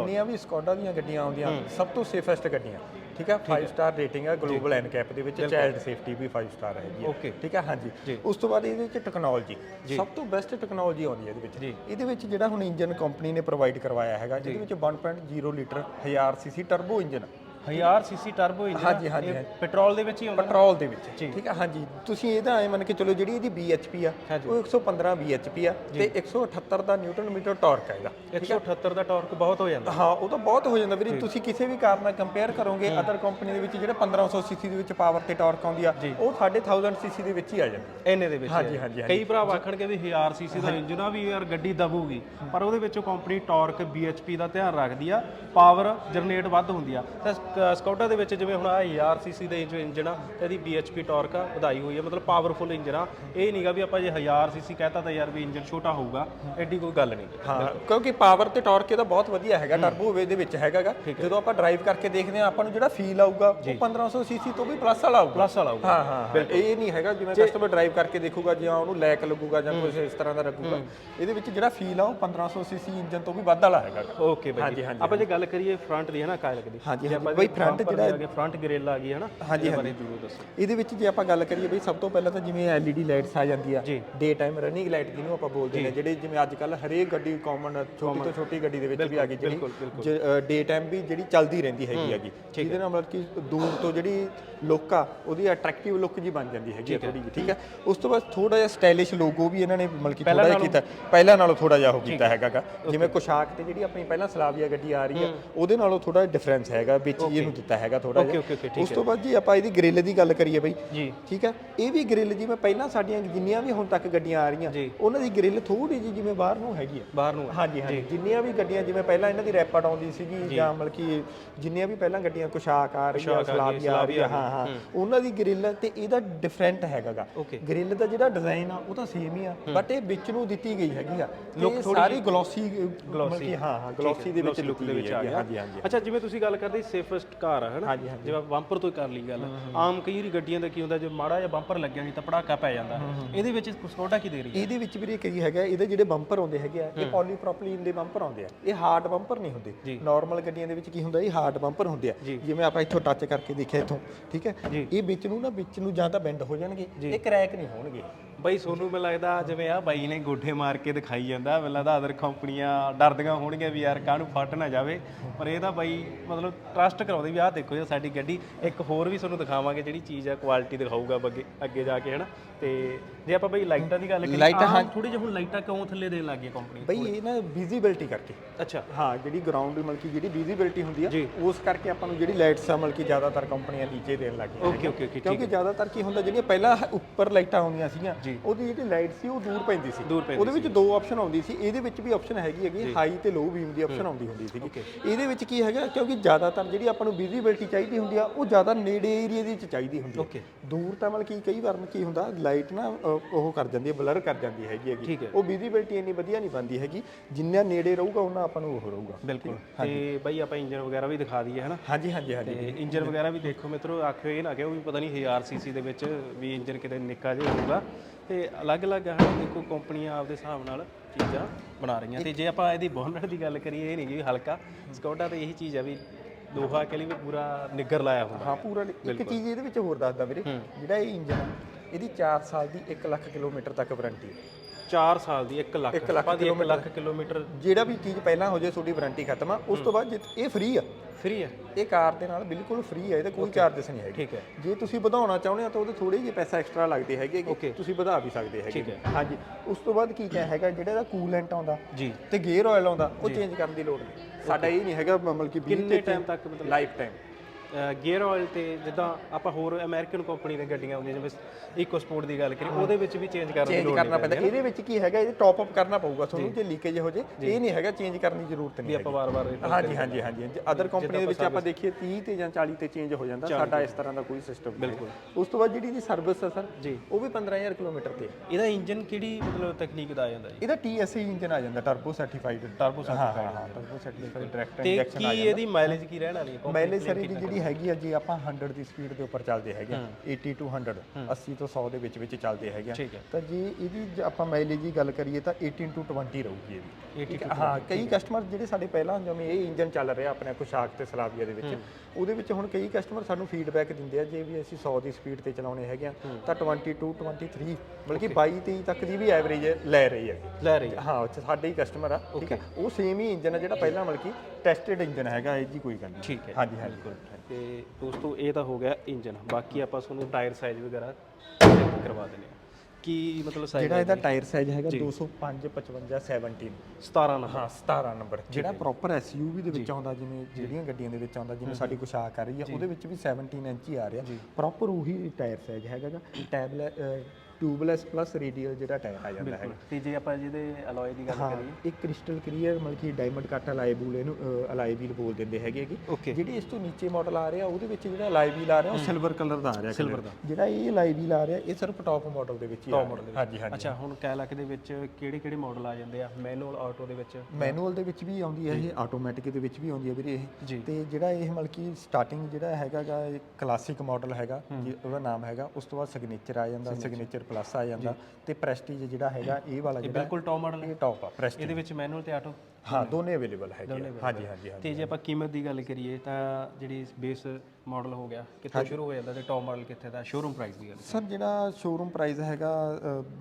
ਜਿੰਨੀਆਂ ਵੀ ਸਕੋਡਾ ਦੀਆਂ ਗੱਡੀਆਂ ਆਉਂਦੀਆਂ ਸਭ ਤੋਂ ਸੇਫੈਸਟ ਗੱਡੀਆਂ। ਠੀਕ ਹੈ? 5 ਸਟਾਰ ਰੇਟਿੰਗ ਹੈ ਗਲੋਬਲ ਐਨਕੈਪ ਦੇ ਵਿੱਚ ਚਾਈਲਡ ਸੇਫਟੀ ਵੀ 5 ਸਟਾਰ ਹੈਗੀ ਹੈ। Okay. ਠੀਕ ਹੈ? ਹਾਂਜੀ। ਉਸ ਤੋਂ ਬਾਅਦ ਇਹਦੇ ਵਿੱਚ ਟੈਕਨੋਲੋਜੀ ਸਭ ਤੋਂ ਬੈਸਟ ਟੈਕਨੋਲੋਜੀ ਆਉਂਦੀ ਹੈ ਇਹਦੇ ਵਿੱਚ। ਇਹਦੇ ਵਿੱਚ ਜਿਹੜਾ ਹੁਣ ਇੰਜਨ ਕੰਪਨੀ ਨੇ ਪ੍ਰੋਵਾਈਡ ਕਰਵਾਇਆ ਹੈਗਾ ਜਿਹਦੇ ਵਿੱਚ 1.0 litre 1000 CC turbo engine 1000 CC turbo engine ਹਾਂਜੀ, ਹਾਂਜੀ, ਪੈਟਰੋਲ ਦੇ ਵਿੱਚ ਹੀ ਆਉਂਦਾ ਪੈਟਰੋਲ ਦੇ ਵਿੱਚ। ਠੀਕ ਹੈ ਹਾਂਜੀ। ਤੁਸੀਂ ਇਹਦਾ ਐ ਮੰਨ ਕੇ ਚਲੋ ਜਿਹੜੀ ਇਹਦੀ BHP ਆ ਉਹ 115 BHP ਆ ਤੇ 178 ਦਾ ਨਿਊਟਨ ਮੀਟਰ ਟਾਰਕ ਹੈ ਇਹਦਾ। 178 ਦਾ ਟਾਰਕ ਬਹੁਤ ਹੋ ਜਾਂਦਾ। ਹਾਂ ਉਹ ਤਾਂ ਬਹੁਤ ਹੋ ਜਾਂਦਾ ਵੀਰੇ। ਤੁਸੀਂ ਕਿਸੇ ਵੀ ਕਾਰ ਨਾਲ ਕੰਪੇਅਰ ਕਰੋਗੇ ਅਦਰ ਕੰਪਨੀ ਦੇ ਵਿੱਚ ਜਿਹੜੇ 1500 ਸੀਸੀ ਦੇ ਵਿੱਚ ਪਾਵਰ ਤੇ ਟਾਰਕ ਆਉਂਦੀ ਆ ਉਹ ਸਾਡੇ 1000 ਸੀਸੀ ਦੇ ਵਿੱਚ ਹੀ ਆ ਜਾਂਦੀ। ਇੰਨੇ ਦੇ ਵਿੱਚ ਹਾਂਜੀ, ਹੈ। ਹਾਂਜੀ, ਕਈ ਭਰਾ ਆਖਣਗੇ ਵੀ 1000 ਸੀਸੀ ਦਾ ਇੰਜਨ ਆ ਵੀ ਯਾਰ ਗੱਡੀ ਦਬੂਗੀ ਪਰ ਉਹਦੇ ਵਿੱਚੋਂ ਕੰਪਨੀ ਟਾਰਕ BHP ਦਾ ਧਿਆਨ ਰੱਖਦੀ ਆ ਪਾਵਰ ਜਨਰੇਟ ਵੱਧ ਹੁੰਦੀ ਆ। ਤਾਂ ਸਕ- ਸਕੌਡਾ ਦੇ ਵਿੱਚ ਜਿਵੇਂ ਹੁਣ ਆ 1000 ਸੀਸੀ ਦੇ ਇੰਜਨ ਆ ਤੇ ਇਹਦੀ BHP ਟਾਰਕ ਆ ਵਧਾਈ ਹੋਈ ਆ ਮਤਲਬ ਪਾਵਰਫੁਲ ਇੰਜਨ ਆ। ਇਹ ਨਹੀਂਗਾ ਵੀ ਆਪਾਂ ਜੇ 1000 ਸੀਸੀ ਕਹਤਾ ਤਾਂ ਯਾਰ ਵੀ ਇੰਜਨ ਛੋਟਾ ਹੋਊਗਾ ਐਡੀ ਕੋਈ ਗੱਲ ਨਹੀਂ। ਹਾਂ ਕਿਉਂਕਿ ਪਾਵਰ ਤੇ ਟਾਰਕ ਇਹਦਾ ਬਹੁਤ ਵਧੀਆ ਹੈਗਾ ਟਰਬੋ ਵੇ ਦੇ ਵਿੱਚ ਹੈਗਾਗਾ ਜਦੋਂ ਆਪਾਂ ਡਰਾਈਵ ਕਰਕੇ ਦੇਖਦੇ ਆ ਆਪਾਂ ਨੂੰ ਜਿਹੜਾ ਫੀਲ ਆਊਗਾ ਉਹ 1500 ਸੀਸੀ ਤੋਂ ਵੀ ਪਲੱਸ ਵਾਲਾ ਆਊਗਾ। ਪਲੱਸ ਵਾਲਾ ਹੋਊਗਾ ਹਾਂ ਹਾਂ। ਇਹ ਨਹੀਂ ਹੈਗਾ ਜਿਵੇਂ ਕਸਟਮਰ ਡਰਾਈਵ ਕਰਕੇ ਦੇਖੂਗਾ ਜਾਂ ਉਹਨੂੰ ਲੈਕ ਲੱਗੂਗਾ ਜਾਂ ਕੁਝ ਇਸ ਤਰ੍ਹਾਂ ਦਾ ਲੱਗੂਗਾ। ਇਹਦੇ ਵਿੱਚ ਜਿਹੜਾ ਫੀਲ ਆ ਉਹ 1500 ਸੀਸੀ ਇੰਜਨ ਤੋਂ ਵੀ ਵੱਧ ਵਾਲਾ ਹੈਗਾ ਓਕੇ ਬਾਈ। ਆਪਾਂ ਜੇ ਗੱਲ ਕਰੀਏ ਫਰੰਟ ਦੀ ਹੈ ਨਾ ਕਾਇਲਕ ਦੀ। ਹਾਂਜੀ, ਜੇ ਹਾਂਜੀ। ਆਪਾਂ ਬਈ front ਜਿਹੜਾ- ਫਰੰਟ ਗ੍ਰਿਲ ਆ ਗਈ ਹੈ ਨਾ ਹਾਂਜੀ, ਇਹਦੇ ਜ਼ਰੂਰ ਦੱਸੋ। ਇਹਦੇ ਵਿੱਚ ਜੇ ਆਪਾਂ ਗੱਲ ਕਰੀਏ ਬਈ ਸਭ ਤੋਂ ਪਹਿਲਾਂ ਤਾਂ ਜਿਵੇਂ LED ਲਾਈਟਸ ਆ ਜਾਂਦੀ ਆ। ਡੇ ਟਾਈਮ ਰਨਿੰਗ ਲਾਈਟ ਜਿਹਨੂੰ ਆਪਾਂ ਬੋਲਦੇ ਨੇ ਜਿਹੜੇ ਜਿਵੇਂ ਅੱਜ ਕੱਲ ਹਰੇਕ ਗੱਡੀ ਕਾਮਨ ਛੋਟੀ ਤੋਂ ਛੋਟੀ ਗੱਡੀ ਦੇ ਵਿੱਚ ਵੀ ਆ ਗਈ ਜਿਹੜੀ ਡੇ ਟਾਈਮ ਵੀ ਜਿਹੜੀ ਚੱਲਦੀ ਰਹਿੰਦੀ ਹੈਗੀ ਹੈਗੀ। ਜਿਹਦੇ ਨਾਲ ਮਤਲਬ ਕਿ ਦੂਰ ਤੋਂ ਜਿਹੜੀ ਲੁੱਕ ਆ ਉਹਦੀ ਅਟਰੈਕਟਿਵ ਲੁੱਕ ਜੀ ਬਣ ਜਾਂਦੀ ਹੈਗੀ ਥੋੜੀ ਜਿਹੀ ਠੀਕ ਹੈ? ਉਸ ਤੋਂ ਬਾਅਦ ਥੋੜਾ ਜਿਹਾ ਸਟਾਈਲਿਸ਼ ਲੋਗੋ ਵੀ ਇਹਨਾਂ ਨੇ ਮਤਲਬ ਕਿ ਥੋੜਾ ਜਿਹਾ ਕੀਤਾ। ਪਹਿਲਾਂ ਨਾਲੋਂ ਥੋੜਾ ਜਿਹਾ ਉਹ ਕੀਤਾ ਹੈਗਾਗਾ ਜਿਵੇਂ ਕੁਸ਼ਾਕ ਤੇ ਜਿਹੜੀ ਆਪਣੀ ਪਹਿਲਾਂ ਸਲਾਵੀਆ ਗੱਡੀ ਆ ਰਹੀ ਆ ਉਹਦੇ ਨਾਲੋਂ ਥੋੜਾ ਡਿਫਰੈਂਸ ਹੈਗਾ ਵਿੱਚ ਹੀ ਇਹਨੂੰ ਦਿੱਤਾ ਹੈਗਾ ਥੋੜਾ ਓਕੇ ਓਕੇ ਜਿਹਾ ਉਸ ਤੋਂ ਬਾਅਦ ਜੀ ਆਪਾਂ ਇਹਦੀ ਗ੍ਰਿਲ ਦੀ ਗੱਲ ਕਰੀਏ ਬਈ। ਜੀ। ਠੀਕ ਹੈ? ਇਹ ਵੀ ਗ੍ਰਿਲ ਜਿਵੇਂ ਪਹਿਲਾਂ ਸਾਡੀਆਂ ਜਿੰਨੀਆਂ ਵੀ ਹੁਣ ਤੱਕ ਗੱਡੀਆਂ ਆ ਰਹੀਆਂ ਉਹਨਾਂ ਦੀ ਗ੍ਰਿਲ ਥੋੜੀ ਜਿਹੀ ਜਿਵੇਂ ਬਾਹਰ ਨੂੰ ਹੈਗੀ ਆ। ਬਾਹਰ ਨੂੰ ਹਾਂਜੀ ਹਾਂਜੀ। ਜਿੰਨੀਆਂ ਵੀ ਗੱਡੀਆਂ ਜਿਵੇਂ ਪਹਿਲਾਂ ਇਹਨਾਂ ਦੀ ਰੈਪਡ ਆਉਂਦੀ ਸੀਗੀ ਜਾਂ। ਮਤਲਬ ਕਿ ਜਿੰਨੀਆਂ ਵੀ ਪਹਿਲਾਂ ਗੱਡੀਆਂ ਕੁਸ਼ਾਕ ਆ ਰਹੀ ਆ ਸਲਾਬੀਆ ਆ ਰਹੀ ਹਾਂ ਹਾਂ। ਉਹਨਾਂ ਦੀ ਗ੍ਰਿਲ ਤੇ ਇਹਦਾ ਡਿਫਰੈਂਟ ਹੈਗਾਗਾ. ਗ੍ਰਿਲ ਦਾ ਜਿਹੜਾ ਡਿਜ਼ਾਈਨ ਆ ਉਹ ਤਾਂ ਸੇਮ ਹੀ ਆ ਬਟ ਇਹ ਵਿੱਚ ਨੂੰ ਦਿੱਤੀ ਗਈ ਹੈਗੀ ਆ। ਲੁੱਕ ਸਾਰੀ ਗਲੋਸੀ ਗਲੋਸੀ ਹਾਂ ਹਾਂ ਗਲੋਸੀ ਦੇ ਵਿੱਚ ਲੁੱਕ ਦੇ ਵਿੱਚ ਆ। ਗਿਆ। ਹਾਂਜੀ ਹਾਂਜੀ। ਅੱਛਾ ਜਿਵੇਂ ਤੁਸੀਂ ਗੱਲ ਕਰਦੇ ਸੇਫੈਸਟ ਕਾਰ ਹੈ ਹਨਾ। ਜਿਵੇਂ ਬੰਪਰ ਤੋਂ ਹੀ ਕਰ ਲਈ ਗੱਲ। ਆਮ ਕਈ ਵਾਰੀ ਗੱਡੀਆਂ ਦਾ ਕੀ ਹੁੰਦਾ ਜੇ ਮਾੜਾ ਜਿਹਾ ਬੰਪਰ ਲੱਗਿਆ ਨਹੀਂ ਤਾਂ ਪੜਾਕਾ ਪੈ ਜਾਂਦਾ। ਇਹਦੇ ਵਿੱਚ ਸਕੋਡਾ ਕੀ ਦੇ ਰਹੀ? ਹੈ ਇਹਦੇ ਵਿੱਚ ਵੀਰੇ ਕਈ ਹੈਗਾ ਇਹਦੇ ਜਿਹੜੇ ਬੰਪਰ ਆਉਂਦੇ ਹੈਗੇ ਆ ਇਹ ਪੋਲੀਪ੍ਰੋਪਲੀਨ ਦੇ ਬੰਪਰ ਆਉਂਦੇ ਆ। ਇਹ ਹਾਰਡ ਬੰਪਰ ਨਹੀਂ ਹੁੰਦੇ। ਨਾਰਮਲ ਗੱਡੀਆਂ ਦੇ ਵਿੱਚ ਕੀ ਹੁੰਦਾ ਇਹ ਹਾਰਡ ਬੰਪਰ ਹੁੰਦੇ ਆ। ਜਿਵੇਂ ਆਪਾਂ ਇੱਥੋਂ ਟੱਚ ਕਰਕੇ ਦੇਖਿਆ ਇੱਥੋਂ ਠੀਕ ਹੈ? ਇਹ ਵਿੱਚ ਨੂੰ ਨਾ ਵਿੱਚ ਨੂੰ ਜਾਂ ਤਾਂ ਬੈਂਡ ਹੋ ਜਾਣਗੇ ਇਹ ਕਰੈਕ ਨਹੀਂ ਹੋਣਗੇ। ਬਾਈ ਸੋਨੂੰ ਮੈਨੂੰ ਲੱਗਦਾ ਜਿਵੇਂ ਆ ਬਾਈ ਨੇ ਗੋਠੇ ਮਾਰ ਕੇ ਦਿਖਾਈ ਜਾਂਦਾ ਮੈਨੂੰ ਲੱਗਦਾ ਅਦਰ ਕੰਪਨੀਆਂ ਡਰਦੀਆਂ ਹੋਣਗੀਆਂ ਵੀ ਯਾਰ ਕਾਹਨੂੰ ਫਟ ਨਾ ਜਾਵੇ। ਪਰ ਇਹ ਤਾਂ ਬਾਈ ਮਤਲਬ ਟਰਸਟ ਕਰਾਉਂਦੇ ਵੀ ਆਹ ਦੇਖੋ ਇਹ ਸਾਡੀ ਗੱਡੀ ਇੱਕ ਹੋਰ ਵੀ ਤੁਹਾਨੂੰ ਦਿਖਾਵਾਂਗੇ ਜਿਹੜੀ ਚੀਜ਼ ਆ ਕੁਆਲਿਟੀ ਦਿਖਾਊਗਾ ਅੱਗੇ ਅੱਗੇ ਜਾ ਕੇ ਹਨਾ। ਤੇ ਜੇ ਆਪਾਂ ਬਾਈ ਲਾਈਟਾਂ ਦੀ ਗੱਲ ਕਰੀਏ ਲਾਈਟਾਂ, ਹਾਂ। ਥੋੜੀ ਜਿਹੀ ਹੁਣ ਲਾਈਟਾਂ ਕਿਉਂ ਥੱਲੇ ਦੇਣ ਲੱਗ ਗਈ ਕੰਪਨੀ ਬਈ ਇਹ ਨਾ ਵਿਜ਼ੀਬਿਲਟੀ ਕਰਕੇ। ਅੱਛਾ। ਹਾਂ ਜਿਹੜੀ ਗਰਾਊਂਡ ਮਤਲਬ ਕਿ ਜਿਹੜੀ ਵਿਜ਼ੀਬਿਲਟੀ ਹੁੰਦੀ ਆ ਜੀ। ਉਸ ਕਰਕੇ ਆਪਾਂ ਨੂੰ ਜਿਹੜੀ ਲਾਈਟਸ ਆ ਮਤਲਬ ਕਿ ਜ਼ਿਆਦਾਤਰ ਕੰਪਨੀਆਂ ਨੀਚੇ ਦੇਣ ਲੱਗ ਗਈਆਂ ਓਕੇ ਓਕੇ ਓਕੇ ਕਿਉਂਕਿ ਜ਼ਿਆਦਾਤਰ ਕੀ ਹੁੰਦਾ ਜਿਹੜੀਆਂ ਪਹਿਲਾਂ ਉੱਪਰ ਲਾਈਟਾਂ ਆਉਂਦੀਆਂ ਸੀਗੀਆਂ ਜੀ। ਉਹਦੀ ਜਿਹੜੀ ਲਾਈਟ ਸੀ ਉਹ ਦੂਰ ਪੈਂਦੀ ਸੀ। ਦੂਰ ਪੈਂਦੀ ਉਹਦੇ ਵਿੱਚ ਦੋ ਆਪਸ਼ਨ ਆਉਂਦੀ ਸੀ। ਇਹਦੇ ਵਿੱਚ ਵੀ ਆਪਸ਼ਨ ਹੈਗੀ ਹੈਗੀ ਹਾਈ ਤੇ ਲੋ ਬੀਮ ਦੀ ਆਪਸ਼ਨ ਆਉਂਦੀ ਹੁੰਦੀ ਸੀਗੀ। ਇਹਦੇ ਵਿੱਚ ਕੀ ਹੈਗਾ ਕਿਉਂਕਿ ਜ਼ਿਆਦਾਤਰ ਜਿਹੜੀ ਆਪਾਂ ਨੂੰ ਵਿਜ਼ੀਬਿਲਟੀ ਚਾਹੀਦੀ ਹੁੰਦੀ ਆ ਉਹ ਜ਼ਿਆਦਾ ਨੇੜੇ ਏਰੀਆ ਦੇ ਵਿੱਚ ਚਾਹੀਦੀ ਹੁੰਦੀ. ਹੈ ਦੂਰ ਤਾਂ ਮਤਲਬ ਕੀ ਕਈ ਵਾਰ ਕੀ ਹੁੰਦਾ ਲਾਈਟ ਨਾ ਉਹ ਕਰ ਜਾਂਦੀ ਹੈ ਬਲਰ ਕਰ ਜਾਂਦੀ ਹੈਗੀ ਹੈਗੀ। ਉਹ ਵਿਜ਼ੀਬਿਲਟੀ ਇੰਨੀ ਵਧੀਆ ਨਹੀਂ ਬਣਦੀ ਹੈਗੀ। ਜਿੰਨਾ ਨੇੜੇ ਰਹੂਗਾ ਉਹਨਾਂ ਆਪਾਂ ਨੂੰ ਉਹ ਰਹੂਗਾ। ਬਿਲਕੁਲ। ਤੇ ਬਾਈ ਆਪਾਂ ਇੰਜਨ ਵਗੈਰਾ ਵੀ ਦਿਖਾ ਦਈਏ ਹਨਾ? ਹਾਂਜੀ ਹਾਂਜੀ ਹਾਂਜੀ ਇੰਜਨ ਵਗੈਰਾ ਵੀ ਦੇਖੋ ਮਿੱਤਰੋ ਆਖਿਓ ਇਹ ਨਾ ਕਿ ਉਹ ਵੀ ਪਤਾ ਨਹੀਂ 1000 ਸੀਸੀ ਦੇ ਵਿੱਚ ਵੀ ਇੰਜਨ ਕਿਤੇ ਨਿੱਕਾ ਜਿਹਾ ਹੋਊਗਾ। ਤੇ ਅਲੱਗ-ਅਲੱਗ ਹਨ ਦੇਖੋ ਕੰਪਨੀਆਂ ਆਪਦੇ ਹਿਸਾਬ ਨਾਲ ਚੀਜ਼ਾਂ ਬਣਾ ਰਹੀਆਂ। ਤੇ ਜੇ ਆਪਾਂ ਇਹਦੀ ਬੋਨਟ ਦੀ ਗੱਲ ਕਰੀਏ ਇਹ ਨਹੀਂ ਕਿ ਹਲਕਾ। ਸਕੋਡਾ ਤੇ ਇਹੀ ਚੀਜ਼ ਆ ਵੀ ਲੋਹਾ ਕੇ ਲਈ ਵੀ ਪੂਰਾ ਨਿੱਗਰ ਲਾਇਆ ਹੁੰਦਾ ਹਾਂ ਪੂਰਾ ਇੱਕ ਚੀਜ਼ ਇਹਦੇ ਵਿੱਚ ਹੋਰ ਦੱਸਦਾ ਵੀਰੇ ਜਿਹੜਾ ਇਹ ਇੰਜਨ ਆ ਇਹਦੀ 4 ਸਾਲ ਦੀ 1 ਲੱਖ ਕਿਲੋਮੀਟਰ ਤੱਕ ਵਾਰੰਟੀ ਹੈ 4 ਸਾਲ ਦੀ 1 ਲੱਖ। ਆਪਾਂ ਦੀ 1 ਲੱਖ ਕਿਲੋਮੀਟਰ ਜਿਹੜਾ ਵੀ ਚੀਜ਼ ਪਹਿਲਾਂ ਹੋ ਜਾਏ ਤੁਹਾਡੀ ਵਾਰੰਟੀ ਖਤਮ ਆ ਉਸ ਤੋਂ ਬਾਅਦ ਜੇ- ਇਹ ਫ੍ਰੀ ਆ ਫ੍ਰੀ ਹੈ ਇਹ ਕਾਰ ਦੇ ਨਾਲ ਬਿਲਕੁਲ ਫ੍ਰੀ ਹੈ ਇਹਦੇ ਕੋਈ ਚਾਰजेस ਨਹੀਂ ਹੈਗੇ। ਠੀਕ ਹੈ। ਜੇ ਤੁਸੀਂ ਵਧਾਉਣਾ ਚਾਹੁੰਦੇ ਆ ਤਾਂ ਉਹਦੇ ਥੋੜੇ ਜਿਹੇ ਪੈਸਾ ਐਕਸਟਰਾ ਲੱਗਦੇ ਹੈਗੇ ਕਿ. ਤੁਸੀਂ ਵਧਾ ਵੀ ਸਕਦੇ ਹੈਗੇ। ਠੀਕ ਹੈ। ਹਾਂਜੀ। ਉਸ ਤੋਂ ਬਾਅਦ ਕੀ ਕਿਹਾ ਹੈਗਾ ਜਿਹੜਾ ਇਹਦਾ ਕੂਲੈਂਟ ਆਉਂਦਾ ਜੀ। ਤੇ ਗੇਅਰ ਆਇਲ ਆਉਂਦਾ ਉਹ ਚੇਂਜ ਕਰਨ ਦੀ ਲੋੜ ਨਹੀਂ। ਸਾਡਾ ਇਹ ਨਹੀਂ ਹੈਗਾ ਮਤਲਬ ਕਿ 20 ਕਿੰਨੇ ਟਾਈਮ ਤੱਕ ਮਤਲਬ? ਲਾਈਫ ਟਾਈਮ ਗੇਅਰ ਆਇਲ ਤੇ ਜਿੱਦਾਂ ਆਪਾਂ ਹੋਰ ਅਮਰੀਕਨ ਕੰਪਨੀ ਦੀਆਂ ਗੱਡੀਆਂ ਆਉਂਦੀਆਂ ਜਿਵੇਂ ਇਕੋ ਸਪੋਰਟ ਦੀ ਗੱਲ ਕਰੀ ਉਹਦੇ ਵਿੱਚ ਵੀ ਚੇਂਜ ਕਰਨ ਦੀ ਚੇਂਜ ਲੋੜ ਕਰਨਾ ਨਹੀਂ ਪੈਂਦਾ ਇਹਦੇ ਵਿੱਚ ਕੀ ਹੈਗਾ ਇਹ ਟਾਪ ਅਪ ਕਰਨਾ ਪਊਗਾ ਤੁਹਾਨੂੰ ਜੇ। ਲੀਕੇਜ ਹੋ ਜੇ। ਇਹ ਨਹੀਂ ਹੈਗਾ ਚੇਂਜ ਕਰਨ ਦੀ ਜ਼ਰੂਰਤ ਨਹੀਂ ਆਪਾਂ ਵਾਰ-ਵਾਰ ਹਾਂਜੀ ਹਾਂਜੀ ਹਾਂਜੀ ਅਦਰ ਕੰਪਨੀ ਦੇ ਵਿੱਚ ਆਪਾਂ ਦੇਖੀਏ 30 ਤੇ ਜਾਂ 40 ਤੇ ਚੇਂਜ ਹੋ ਜਾਂਦਾ। ਸਾਡਾ ਇਸ ਤਰ੍ਹਾਂ ਦਾ ਕੋਈ ਸਿਸਟਮ ਨਹੀਂ ਬਿਲਕੁਲ। ਉਸ ਤੋਂ ਬਾਅਦ ਜਿਹੜੀ ਦੀ ਸਰਵਿਸ ਹੈ ਸਰ ਜੀ। ਉਹ ਵੀ 15000 ਕਿਲੋਮੀਟਰ ਤੇ। ਇਹਦਾ ਇੰਜਨ ਕਿਹੜੀ ਮਤਲਬ ਤਕਨੀਕ ਦਾ ਆ ਜਾਂਦਾ ਜੀ? ਇਹਦਾ TSI ਇੰਜਨ ਆ ਜਾਂਦਾ ਟਰਬੋ ਸਰਟੀਫਾਈਡ ਟਰਬੋ ਹਾਂ ਹਾਂ ਟਰਬੋ ਸਰਟੀਫਾਈਡ ਡਾਇਰੈਕਟ ਤੇ ਇੰਜੈਕਸ਼ਨ ਕੀ ਇਹਦੀ ਮਾਈਲੇਜ ਕੀ ਰਹਿਣ ਵਾਲੀ ਹੈ? ਮਾਈਲੇਜ ਸਰ ਇਹਦੀ ਜਿਹੜੀ ਹੈਗੀ ਆ ਜੇ ਆਪਾਂ 100 ਦੀ ਸਪੀਡ ਦੇ ਉੱਪਰ ਚੱਲਦੇ ਹੈਗੇ ਆ, 80 ਟੂ 100 80 ਤੋਂ 100 ਦੇ ਵਿੱਚ ਵਿੱਚ ਚੱਲਦੇ ਹੈਗੇ ਆ। ਠੀਕ ਹੈ। ਤਾਂ ਜੇ ਇਹਦੀ ਜੇ ਆਪਾਂ ਮਾਈਲੇਜ ਦੀ ਗੱਲ ਕਰੀਏ ਤਾਂ 18 ਟੂ 20 ਰਹੂਗੀ ਇਹਦੀ। 80 ਠੀਕ ਹੈ, ਕਈ ਕਸਟਮਰ ਜਿਹੜੇ ਸਾਡੇ ਪਹਿਲਾਂ ਜਿਵੇਂ ਇਹ ਇੰਜਨ ਚੱਲ ਰਿਹਾ ਆਪਣੇ ਕੁਸ਼ਾਕ ਤੇ ਸਲਾਵੀਆ ਦੇ ਵਿੱਚ ਉਹਦੇ ਵਿੱਚ ਹੁਣ ਕਈ ਕਸਟਮਰ ਸਾਨੂੰ ਫੀਡਬੈਕ ਦਿੰਦੇ ਆ ਜੇ ਵੀ ਅਸੀਂ 100 ਦੀ ਸਪੀਡ ਤੇ ਚਲਾਉਣੇ ਹੈਗੇ ਆ ਤਾਂ 22 23 ਬਲਕਿ 22 23 ਤੱਕ ਦੀ ਵੀ ਐਵਰੇਜ ਲੈ ਰਹੀ ਹੈ ਲੈ ਰਹੀ ਹੈ ਹਾਂ ਸਾਡੇ ਹੀ ਕਸਟਮਰ ਆ ਠੀਕ ਹੈ। ਉਹ ਸੇਮ ਹੀ ਇੰਜਨ ਹੈ ਜਿਹੜਾ ਪਹਿਲਾਂ ਮਤਲਬ ਕਿ ਟੈਸਟਡ ਇੰਜਨ ਹੈਗਾ ਇਹ ਜੀ ਕੋਈ ਗੱਲ ਨਹੀਂ। ਠੀਕ ਹੈ। ਹਾਂਜੀ ਹਾਂਜੀ। ਤੇ ਦੋਸਤੋ ਇਹ ਤਾਂ ਹੋ ਗਿਆ ਇੰਜਨ ਬਾਕੀ ਆਪਾਂ ਤੁਹਾਨੂੰ ਟਾਇਰ ਸਾਈਜ਼ ਵਗੈਰਾ ਕਰਵਾ ਦਿੰਦੇ ਆ ਕੀ ਮਤਲਬ ਸਾਈਜ਼ ਜਿਹੜਾ ਇਹਦਾ ਟਾਇਰ ਸਾਈਜ਼ ਹੈਗਾ 205 55 17 17 ਨੰਬਰ ਹਾਂ 17 ਨੰਬਰ ਜਿਹੜਾ ਪ੍ਰੋਪਰ ਐਸਯੂਵੀ ਦੇ ਵਿੱਚ ਆਉਂਦਾ ਜਿਵੇਂ ਜਿਹੜੀਆਂ ਗੱਡੀਆਂ ਦੇ ਵਿੱਚ ਆਉਂਦਾ ਜਿਵੇਂ ਸਾਡੀ ਕੁਸ਼ਾਕ ਆ ਰਹੀ ਹੈ ਉਹਦੇ ਵਿੱਚ ਵੀ 17 ਇੰਚ ਹੀ ਆ ਰਿਹਾ। ਪ੍ਰੋਪਰ ਉਹੀ ਟਾਇਰ ਸਾਈਜ਼ ਹੈਗਾ ਗਾ। ਟੈਬਲੈ ਟਿਊਬਲੈਸ ਪਲੱਸ ਰੇਡੀਅਲ ਜਿਹੜਾ ਟਾਇਰ ਆ ਜਾਂਦਾ ਹੈਗਾ। ਤੇ ਜੇ ਆਪਾਂ ਜਿਹਦੇ ਅਲੋਏ ਦੀ ਗੱਲ ਹਾਂ ਕਰੀਏ। ਇੱਕ ਕ੍ਰਿਸਟਲ ਕਲੀਅਰ ਮਤਲਬ ਕਿ ਡਾਇਮੰਡ ਕੱਟ ਅਲਾਈ ਬੂਲ ਇਹਨੂੰ ਅਲਾਈ ਵੀਲ ਬੋਲ ਦਿੰਦੇ ਹੈਗੇ ਕਿ Okay. ਜਿਹੜੀ ਇਸ ਤੋਂ ਨੀਚੇ ਮਾਡਲ ਆ ਰਿਹਾ ਉਹਦੇ ਵਿੱਚ ਜਿਹੜਾ ਅਲਾਈ ਵੀਲ ਆ ਰਿਹਾ ਉਹ ਸਿਲਵਰ ਕਲਰ ਦਾ ਆ ਰਿਹਾ ਸਿਲਵਰ ਦਾ। ਜਿਹੜਾ ਇਹ ਅਲਾਈ ਵੀਲ ਆ ਰਿਹਾ ਇਹ ਸਿਰਫ ਟੌਪ ਮਾਡਲ ਦੇ ਵਿੱਚ ਹੀ ਆ। ਰਿਹਾ ਹਾਂਜੀ ਹਾਂਜੀ। ਅੱਛਾ ਹੁਣ ਕੈਲਕ ਦੇ ਵਿੱਚ ਕਿਹੜੇ ਕਿਹੜੇ ਮਾਡਲ ਆ ਜਾਂਦੇ ਆ? ਮੈਨੂਅਲ ਆਟੋ ਦੇ ਵਿੱਚ? ਮੈਨੂਅਲ ਦੇ ਵਿੱਚ ਵੀ ਆਉਂਦੀ ਹੈ ਇਹ ਆਟੋਮੈਟਿਕ ਦੇ ਵਿੱਚ ਵੀ ਆਉਂਦੀ ਹੈ ਵੀਰੇ ਇਹ। ਤੇ ਜਿਹੜਾ ਇਹ ਮਤਲਬ ਕਿ ਸਟਾਰਟਿੰਗ ਜਿਹੜਾ ਹੈਗਾਗਾ ਇਹ ਕਲਾਸਿਕ ਮਾਡਲ ਹੈਗਾ ਜੀ, ਉਹਦਾ ਨਾਮ ਹੈਗਾ ਉਸ ਤੋਂ ਬਾਅਦ ਸਿਗਨੇਚਰ ਆ ਜਾਂਦਾ ਸਿਗਨੇਚਰ ਪਲੱਸ ਆ ਜਾਂਦਾ ਤੇ ਪ੍ਰੈਸਟੀਜ ਜਿਹੜਾ ਹੈਗਾ ਇਹ ਵਾਲਾ ਜਿਹੜਾ ਬਿਲਕੁਲ ਟੌਪ ਮਾਡਲ ਇਹ ਟੌਪ ਆ ਪ੍ਰੈਸਟੀਜ ਇਹਦੇ ਵਿੱਚ ਮੈਨੂਅਲ ਤੇ ਆਟੋ ਹਾਂ ਦੋਨੇ ਅਵੇਲੇਬਲ ਹੈਗੇ ਆ। ਹਾਂਜੀ ਹਾਂਜੀ ਹਾਂਜੀ ਤੇ ਜੇ ਆਪਾਂ ਕੀਮਤ ਦੀ ਗੱਲ ਕਰੀਏ ਤਾਂ ਜਿਹੜੀ ਬੇਸ ਮਾਡਲ ਹੋ ਗਿਆ ਕਿੱਥੋਂ ਸ਼ੁਰੂ ਹੋ ਜਾਂਦਾ ਤੇ ਟੌਪ ਮਾਡਲ ਕਿੱਥੇ ਦਾ ਸ਼ੋਰੂਮ ਪ੍ਰਾਈਸ ਦੀ ਗੱਲ ਸਰ ਜਿਹੜਾ ਸ਼ੋਰੂਮ ਪ੍ਰਾਈਸ ਹੈਗਾ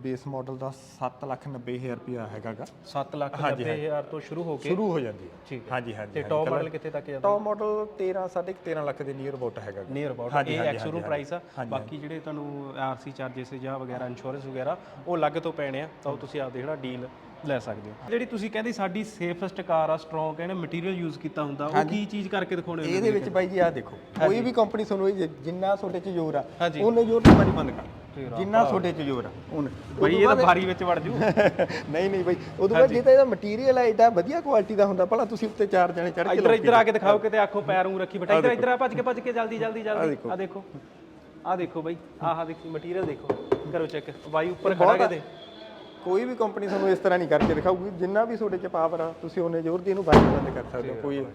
ਬੇਸ ਮਾਡਲ ਦਾ 790000 ਰੁਪਿਆ ਹੈਗਾਗਾ 7 ਲੱਖ 90 ਹਜ਼ਾਰ ਤੋਂ ਸ਼ੁਰੂ ਹੋ ਕੇ ਸ਼ੁਰੂ ਹੋ ਜਾਂਦੀ ਹੈ। ਠੀਕ ਹਾਂਜੀ ਹਾਂਜੀ ਤੇ ਟੌਪ ਮਾਡਲ ਕਿੱਥੇ ਤੱਕ ਜਾਂਦਾ? ਟੌਪ ਮਾਡਲ 13 13.5 ਲੱਖ ਦੇ ਨੀਅਰ ਅਬਾਊਟ ਹੈਗਾ ਗਾ। ਨੀਅਰ ਅਬਾਊਟ ਇਹ ਐਕਸ ਸ਼ੋਰੂਮ ਪ੍ਰਾਈਸ ਆ। ਬਾਕੀ ਜਿਹੜੇ ਤੁਹਾਨੂੰ ਆਰਸੀ ਚਾਰजेस ਜਾਂ ਵਗੈਰਾ ਇੰਸ਼ੋਰੈਂਸ ਵਗੈਰਾ ਉਹ ਅਲੱਗ ਤੋਂ ਪੈਣੇ ਆ। ਤਾਂ ਉਹ ਤੁਸੀਂ ਆਪਦੇ ਜਿਹੜਾ ਡੀਲ ਲੈ ਸਕਦੇ ਹੋ। ਜਿਹੜੀ ਤੁਸੀਂ ਕਹਿੰਦੇ ਸਾਡੀ ਸੇਫੈਸਟ ਕਾਰ ਆ ਸਟਰੋਂਗ ਕਹਿੰਦੇ ਮਟੀਰੀਅਲ ਯੂਜ਼ ਕੀਤਾ ਹੁੰਦਾ ਉਹ ਕੀ ਚੀਜ਼ ਕਰਕੇ ਦਿਖਾਉਣੇ ਹੋ ਇਹਦੇ ਵਿੱਚ ਬਾਈ ਜੀ ਆਹ ਦੇਖੋ ਕੋਈ ਵੀ ਕੰਪਨੀ ਤੁਹਾਨੂੰ ਇਹ ਜਿੰਨਾ ਤੁਹਾਡੇ 'ਚ ਜ਼ੋਰ ਆ। ਉਹਨੇ ਜ਼ੋਰ ਤੇ ਪਾਣੀ ਬੰਦ ਕਰ। ਜਿੰਨਾ ਤੁਹਾਡੇ 'ਚ ਜ਼ੋਰ ਆ ਉਹਨੇ। ਬਈ ਇਹ ਤਾਂ ਭਾਰੀ ਵਿੱਚ ਵੜ ਜੂ। *laughs* ਨਹੀਂ ਨਹੀਂ ਬਾਈ ਉਦੋਂ ਬਾਅਦ ਜੇ ਤਾਂ ਇਹਦਾ ਮਟੀਰੀਅਲ ਆ ਏਡਾ ਵਧੀਆ ਕੁਆਲਿਟੀ ਦਾ ਹੁੰਦਾ ਭਲਾ ਤੁਸੀਂ ਉੱਤੇ ਚਾਰ ਜਣੇ ਚੜ ਕੇ ਇੱਧਰ ਇੱਧਰ ਆ ਕੇ ਦਿਖਾਓ ਕਿਤੇ ਆਖੋ ਪੈਰ ਨੂੰ ਰੱਖੀ ਬਟਾ ਇੱਧਰ ਇੱਧਰ ਆ ਭੱਜ ਕੇ ਭੱਜ ਕੇ ਜਲਦੀ ਜਲਦੀ ਜਲਦੀ। ਆ ਦੇਖੋ। ਆ ਦੇਖੋ ਬਈ ਆਹ ਦੇਖੀ ਮਟੀਰੀਅਲ ਦੇਖੋ। ਕਰੋ ਚੈੱਕ ਬਾਈ ਉੱਪਰ ਖੜਾ ਕੇ ਕੋਈ ਵੀ ਕੰਪਨੀ ਤੁਹਾਨੂੰ ਇਸ ਤਰ੍ਹਾਂ ਨਹੀਂ ਕਰਕੇ ਦਿਖਾਊਗੀ ਜਿੰਨਾ ਵੀ ਤੁਹਾਡੇ 'ਚ ਪਾਵਰ ਆ ਤੁਸੀਂ ਉਹਨੇ ਜ਼ੋਰ ਦੀ ਇਹਨੂੰ ਬੰਦ ਬੰਦ ਕਰ ਸਕਦੇ ਹੋ ਕੋਈ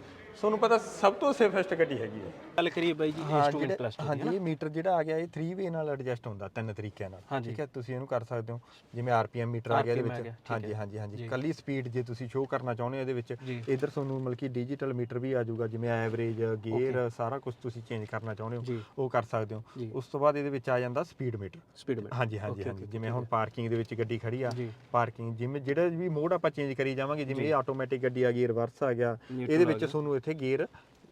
ਤੁਹਾਨੂੰ ਪਤਾ ਸਭ ਤੋਂ ਸੇਫੈਸਟ ਗੱਡੀ ਹੈਗੀ ਹੈ। ਗੱਲ ਕਰੀਏ ਬਾਈ ਜੀ ਹਾਂ ਇੰਸਟਰੂਮੈਂਟ ਜਿਹੜੇ ਕਲਸਟਰ ਹਾਂਜੀ ਇਹ ਮੀਟਰ ਜਿਹੜਾ ਆ ਗਿਆ ਇਹ 3 ਵੇ ਨਾਲ ਐਡਜਸਟ ਹੁੰਦਾ ਤਿੰਨ ਤਰੀਕਿਆਂ ਨਾਲ। ਠੀਕ ਹੈ? ਤੁਸੀਂ ਇਹਨੂੰ ਕਰ ਸਕਦੇ ਹੋ ਜਿਵੇਂ ਆਰਪੀਐਮ ਮੀਟਰ ਆ ਗਿਆ ਇਹਦੇ ਵਿੱਚ। ਹਾਂਜੀ ਹਾਂਜੀ ਹਾਂਜੀ। ਕੱਲੀ ਸਪੀਡ ਜੇ ਤੁਸੀਂ ਸ਼ੋਅ ਕਰਨਾ ਚਾਹੁੰਦੇ ਹੋ ਇਹਦੇ ਵਿੱਚ। ਇਧਰ ਤੁਹਾਨੂੰ ਮਤਲਬ ਕਿ ਡਿਜੀਟਲ ਮੀਟਰ ਵੀ ਆ ਜਾਊਗਾ ਜਿਵੇਂ ਐਵਰੇਜ ਗੇਅਰ ਸਾਰਾ ਕੁਝ ਤੁਸੀਂ ਚੇਂਜ ਕਰਨਾ ਚਾਹੁੰਦੇ। ਹੋ ਉਹ ਕਰ ਸਕਦੇ ਹੋ। ਉਸ ਤੋਂ ਬਾਅਦ ਇਹਦੇ ਵਿੱਚ ਆ ਜਾਂਦਾ ਸਪੀਡ ਮੀਟਰ ਸਪੀਡ ਮੀਟਰ ਹਾਂਜੀ ਹਾਂਜੀ ਹਾਂਜੀ। ਜਿਵੇਂ ਹੁਣ ਪਾਰਕਿੰਗ ਦੇ ਵਿੱਚ ਗੱਡੀ ਖੜੀ ਆ। ਪਾਰਕਿੰਗ ਜਿਵੇਂ ਜਿਹੜਾ ਵੀ ਮੋਡ ਆਪਾਂ ਚੇਂਜ ਕਰੀ ਜਾਵਾਂਗੇ ਜਿਵੇਂ ਇਹ ਆਟੋਮੈਟਿਕ ਗੱਡੀ ਆ ਗਈ ਰਿਵਰਸ ਆ ਗਿਆ ਇਹਦੇ ਵਿੱਚ ਤੁਹਾਨੂੰ ਇੱਥੇ ਗੇਅਰ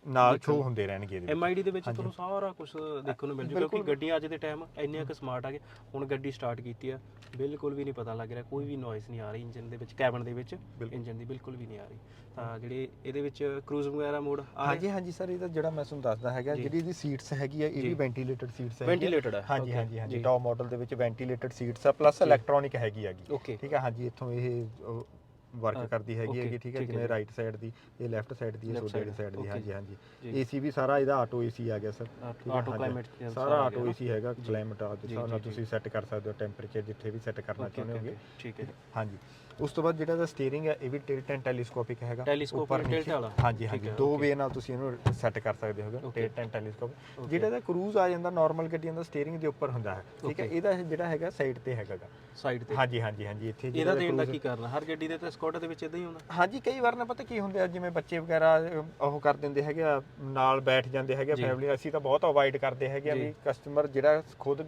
ਨਾਲ ਸ਼ੋ ਹੁੰਦੇ ਰਹਿਣਗੇ ਇਹਦੇ ਵਿੱਚ। ਐਮਆਈਡੀ ਦੇ ਵਿੱਚ ਤੁਹਾਨੂੰ ਸਾਰਾ ਕੁਝ ਦੇਖਣ ਨੂੰ ਮਿਲ ਜੂ ਕਿਉਂਕਿ ਗੱਡੀਆਂ ਅੱਜ ਦੇ ਟਾਈਮ ਇੰਨੀਆਂ ਕੁ ਸਮਾਰਟ ਆ ਗਏ ਹੁਣ ਗੱਡੀ ਸਟਾਰਟ ਕੀਤੀ ਆ ਬਿਲਕੁਲ ਵੀ ਨਹੀਂ ਪਤਾ ਲੱਗ ਰਿਹਾ ਕੋਈ ਵੀ ਨੋਇਸ ਨਹੀਂ ਆ ਰਹੀ ਇੰਜਨ ਦੇ ਵਿੱਚ ਕੈਬਨ ਦੇ ਵਿੱਚ ਇੰਜਨ ਦੀ ਬਿਲਕੁਲ ਵੀ ਨਹੀਂ ਆ ਰਹੀ। ਤਾਂ ਜਿਹੜੇ ਇਹਦੇ ਵਿੱਚ ਕਰੂਜ਼ ਵਗੈਰਾ ਮੋਡ ਆ ਹਾਂਜੀ ਹਾਂਜੀ ਸਰ ਇਹਦਾ ਜਿਹੜਾ ਮੈਂ ਤੁਹਾਨੂੰ ਦੱਸਦਾ ਹੈਗਾ ਜਿਹੜੀ ਇਹਦੀ ਸੀਟਸ ਹੈਗੀ ਆ ਇਹ ਵੀ ਵੈਂਟੀਲੇਟਡ ਸੀਟਸ ਹੈ Ventilated ਆ, ਹਾਂਜੀ ਹਾਂਜੀ ਹਾਂਜੀ ਟੌਪ ਮਾਡਲ ਦੇ ਵਿੱਚ ਵੈਂਟੀਲੇਟਡ ਸੀਟਸ ਆ ਪਲੱਸ ਇਲੈਕਟ੍ਰੋਨਿਕ ਹੈਗੀ ਓਕੇ ਠੀਕ ਹੈ ਹਾਂਜੀ ਇੱਥੋਂ ਇਹ ਵਰਕ ਕਰਦੀ ਹੈਗੀ ਹੈਗੀ ਠੀਕ ਹੈ ਜਿਵੇਂ ਰਾਈਟ ਸਾਈਡ ਦੀ ਇਹ ਲੈਫਟ ਸਾਈਡ ਦੀ ਇਹ ਵਾਲੀ side, ਸਾਈਡ ਦੀ ਹਾਂਜੀ ਹਾਂਜੀ। ਏਸੀ ਵੀ ਸਾਰਾ ਇਹਦਾ ਆਟੋ ਏਸੀ ਆ ਗਿਆ ਸਰ ਆਟੋ ਕਲਾਈਮੇਟ ਸਾਰਾ ਆਟੋ ਏਸੀ ਹੈਗਾ। ਕਲਾਈਮੇਟ ਆ ਹਿਸਾਬ ਨਾਲ ਤੁਸੀਂ ਸੈੱਟ ਕਰ ਸਕਦੇ ਹੋ ਟੈਂਪਰੇਚਰ ਜਿੱਥੇ ਵੀ ਸੈੱਟ ਕਰਨਾ ਚਾਹੁੰਦੇ ਹੋਗੇ। ਠੀਕ ਹੈ ਹਾਂਜੀ। ਉਸ ਤੋਂ ਬਾਅਦ ਜਿਹੜਾ ਦਾ ਸਟੀਅਰਿੰਗ ਹੈ ਇਹ ਵੀ ਟਿਲਟ ਐਂਡ ਟੈਲੀਸਕੋਪਿਕ ਹੈਗਾ। ਉੱਪਰ ਨੀਚੇ। ਵਾਲਾ? ਹਾਂਜੀ ਹਾਂਜੀ। ਦੋ ਵੇ ਨਾਲ ਤੁਸੀਂ ਇਹਨੂੰ ਸੈੱਟ ਕਰ ਸਕਦੇ ਹੋਗੇ। ਟਿਲਟ ਐਂਡ ਟੈਲੀਸਕੋਪ ਜਿਹੜਾ ਦਾ ਕਰੂਜ਼ ਆ ਜਾਂਦਾ ਨਾਰਮਲ ਗੱਡੀਆਂ ਦਾ ਸਟੀਅਰਿੰਗ ਦੇ ਉੱਪਰ ਹੁੰਦਾ ਹੈ। ਠੀਕ ਹੈ ਇਹਦਾ ਇਹ ਜਿਹੜਾ ਹੈਗਾ ਸਾਈਡ ਤੇ ਹੈਗਾਗਾ ਸਾਈਡ ਤੇ। ਹਾਂਜੀ ਹਾਂਜੀ ਹਾਂਜੀ। ਇੱਥੇ ਇਹਦਾ ਜਿਹੜਾ ਦੇਣ ਦਾ ਕੀ ਕਰਨਾ ਹਰ ਗੱਡੀ ਦੇ ਤਾਂ ਸਕੌਟ ਦੇ ਵਿੱਚ ਇਦਾਂ ਹੀ ਹੁੰਦਾ? ਹਾਂਜੀ ਕਈ ਵਾਰ ਨਾ ਪਤਾ ਕੀ ਹੁੰਦੇ ਆ ਜਿਵੇਂ ਬੱਚੇ ਵਗੈਰਾ ਉਹ ਕਰ ਦਿੰਦੇ ਹੈਗੇ ਆ ਨਾਲ ਬੈਠ ਜਾਂਦੇ ਹੈਗੇ ਫੈਮਿਲੀ ਅਸੀਂ ਤਾਂ ਬਹੁਤ ਅਵੋਇਡ ਕਰਦੇ ਹੈਗੇ ਆ ਵੀ ਕਸਟਮਰ ਜਿਹੜਾ ਖੁਦ